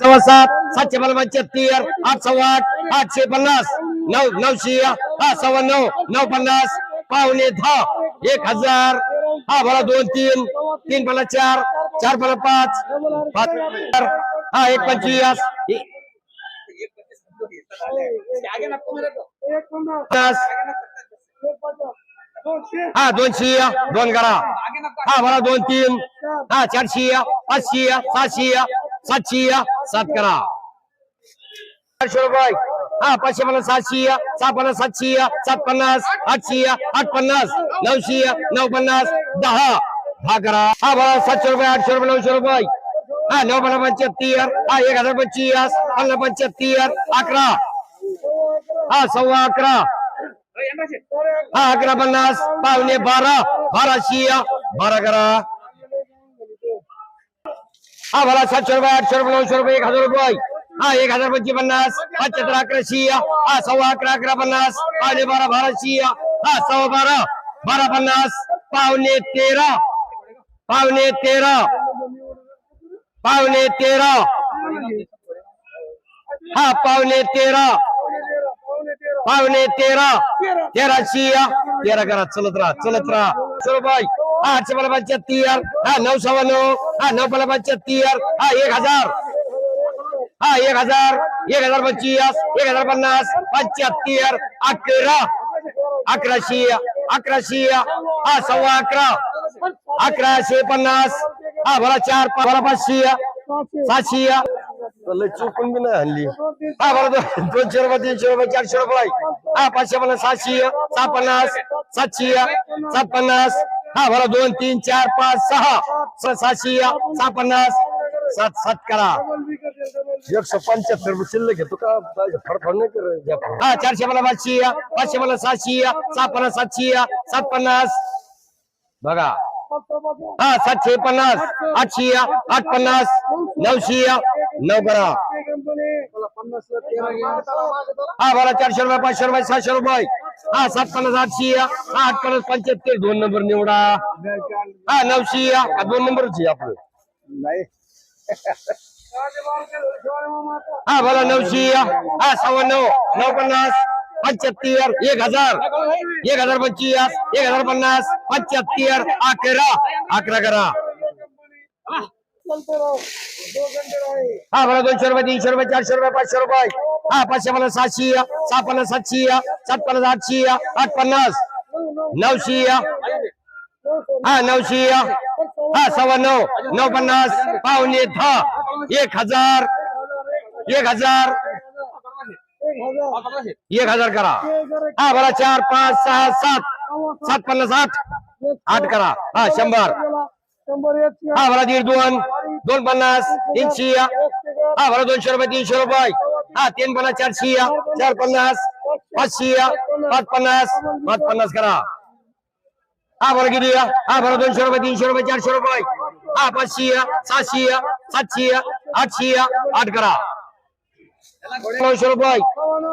सव्वा सात सातशे बारा पंच्याहत्तर आठ सव्वा आठ आठशे पन्नास नऊ नऊशे हा सव्वा नऊ नऊ पन्नास पावणे दहा एक हजार हा भरा दोन तीन तीन पन्नास चार चार पन्नास पाच पाच हा एक पंचवीस हा दोनशे दोन करा हा भरा दोन तीन हा चारशे पाचशे सातशे सातशे सात करा. चारशे रुपये हा पाचशे पन्नास सहाशे सहा पन्नास सातशे सात पन्नास आठशे आठ पन्नास नऊशे नऊ पन्नास दहा. दहा करा. हा बघा सातशे रुपये आठशे रुपये नऊशे रुपये. हा नऊ पन्नास पंच्याहत्तर. हा एक हजार पंचवीस पन्नास पंच्याहत्तर अकरा. हा सव्वा अकरा. हा अकरा पन्नास पावणे बारा बाराशे बारा करा. हा भला सातशे रुपये आठशे रुपये नऊशे रुपये एक हजार रुपये. हा एक हजार पंचवीस पन्नास पंच्याहत्तर अकराशे. हा सव्वा अकरा अकरा पन्नास. पावणे बारा बाराशे. हा सव्वा बारा बारा पन्नास. पावणे तेरा. पावणे तेरा. पावणे तेरा. हा पावणे तेरा. पावणे तेरा. तेराशे. तेरा करा चलत राहा चलत राहा. चलो बाय हा आठशे बारा पंच्याहत्तर. हा नऊ सव्वा नऊ. हा नऊ मला पंच्याहत्तर. हा एक हजार. हा एक हजार. एक हजार पंचवीस एक हजार पन्नास पंच्याहत्तर अकरा. अकराशे अकराशे. हा सव्वा अकरा. अकराशे पन्नास. हा भरा चार भरा पाचशे. सातशे. चुकून बी नाही हल्ली हा बरं दो- दोनशे रुपये तीनशे रुपये चारशे रुपये. हा पाचशे पन्नास सातशे सहा पन्नास सातशे सात पन्नास हा बरं दोन तीन चार पाच सहा. स- सातशे सहा पन्नास सात सात करा. एकशे पंच्याहत्तर शिल्लक आहे तू का फडफड नाही कर हा चारशे पन्नास पाचशे पाचशे पन्नास सातशे सहा पन्नास सातशे सात पन्नास बघा. हा सातशे पन्नास आठशे आठ पन्नास नऊशे नऊ करा. हा बरं चारशे रुपये पाचशे रुपये सातशे रुपये. हा सात पन्नास आठशे हा आठ पन्नास पंच्याहत्तर. दोन नंबर निवडा. हा नऊशे हा दोन नंबरच आहे आपलं. हा बोला नऊशे हा सव्वा नऊ नऊ पन्नास पंच्याहत्तर एक हजार. एक हजार पंचवीस एक हजार पन्नास पंच्याहत्तर अकरा. अकरा करा. हा. बरं दोनशे रुपये तीनशे रुपये चारशे रुपये पाचशे रुपये. हा पाचशे पन्नास सातशे सहा पन्नास सातशे सात पन्नास आठशे आठ पन्नास नऊशे हा नऊशे हा सव्वा नऊ नऊ पन्नास पावणे दहा एक हजार एक हजार एक हजार करा. हा बरा चार पाच सहा सात सात पन्नास आठ आठ करा. हा शंभर. हा बरा दीड दोन दोन पन्नास तीनशे. हा बरा दोनशे रुपये तीनशे रुपये. हा तीन पन्नास चारशे चार पन्नास पाचशे पाच पन्नास पाच पन्नास करा. हा बरं किती हा बरं दोनशे रुपये तीनशे रुपये चारशे रुपये. हा पाचशे सहाशे सातशे आठशे आठ करा. नऊशे रुपये.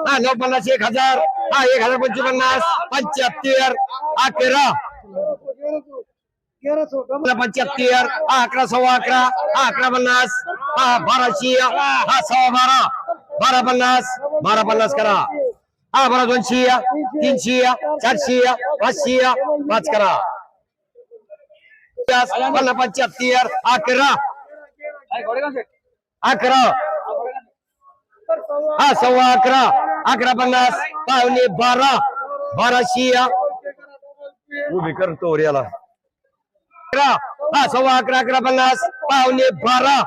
हा नऊ पन्नास एक हजार. हा एक हजार पंचवीस पन्नास पंच्याहत्तर अकरा. पंच्याहत्तर हा अकरा सव्वा अकरा हा अकरा पन्नास हा बाराशे हा सव्वा बारा. बारा पन्नास बारा पन्नास करा. हा बारा दोनशे तीनशे चारशे पाचशे पाच करा. पन्नास पंच्याहत्तर अकरा. अकरा. हा सव्वा अकरा. अकरा पन्नास पावणे बारा. बाराशे उभी करतो याला. अकरा. हा सव्वा अकरा अकरा पन्नास पावणे बारा.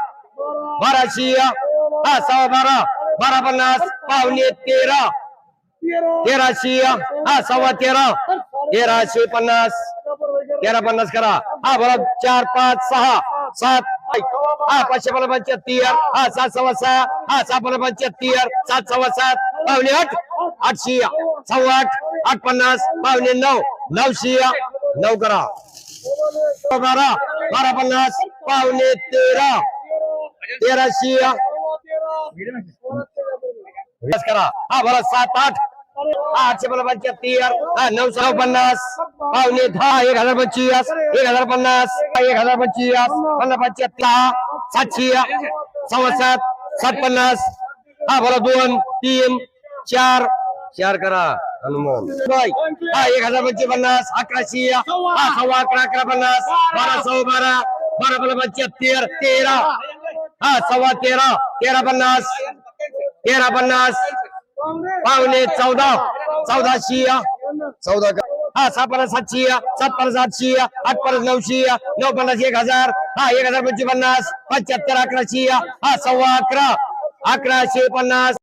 बाराशे हा सव्वा बारा. बारा पन्नास पावणे तेरा. तेराशे हा सव्वा तेरा. तेराशे पन्नास. तेरा पन्नास करा. हा बरोबर. चार पाच सहा. सात हा पाचशे पन्नास पंच्याहत्तर. हा सात सव्वा सहा. हा सहा पन्नास पंच्याहत्तर. सात सव्वा सात. पावणे आठ. आठशे. सव्वा आठ. आठ पन्नास. पावणे नऊ. नऊशे. नऊ करा. बारा बारा पन्नास. पावणे तेरा. तेराशे. करा. हा बरं सात आठ. हा आठशे पन्नास पंच्याहत्तर. हा नऊ सहा पन्नास. पावणे दहा एक हजार पंचवीस. एक हजार पन्नास. एक हजार पंचवीस. पन्नास पंच्याहत्तर. सातशे सव्वा सात सात पन्नास. हा बरं दोन तीन चार. चार करा. हनुमान. बाय. हा एक हजार पंचवीस पन्नास. अकराशे. हा सव्वा अकरा अकरा पन्नास. बारा सव्वा बारा. बारा पन्नास पंच्याहत्तर. तेरा. हा सव्वा तेरा तेरा पन्नास तेरा पन्नास पावणे चौदा चौदाशे चौदा का? हा सहा पन्नास सातशे सात पन्नास आठशे आठ पन्नास नऊशे नऊ पन्नास एक हजार हा एक हजार पंचवीस पन्नास पंच्याहत्तर अकराशे हा सव्वा अकरा अकराशे पन्नास.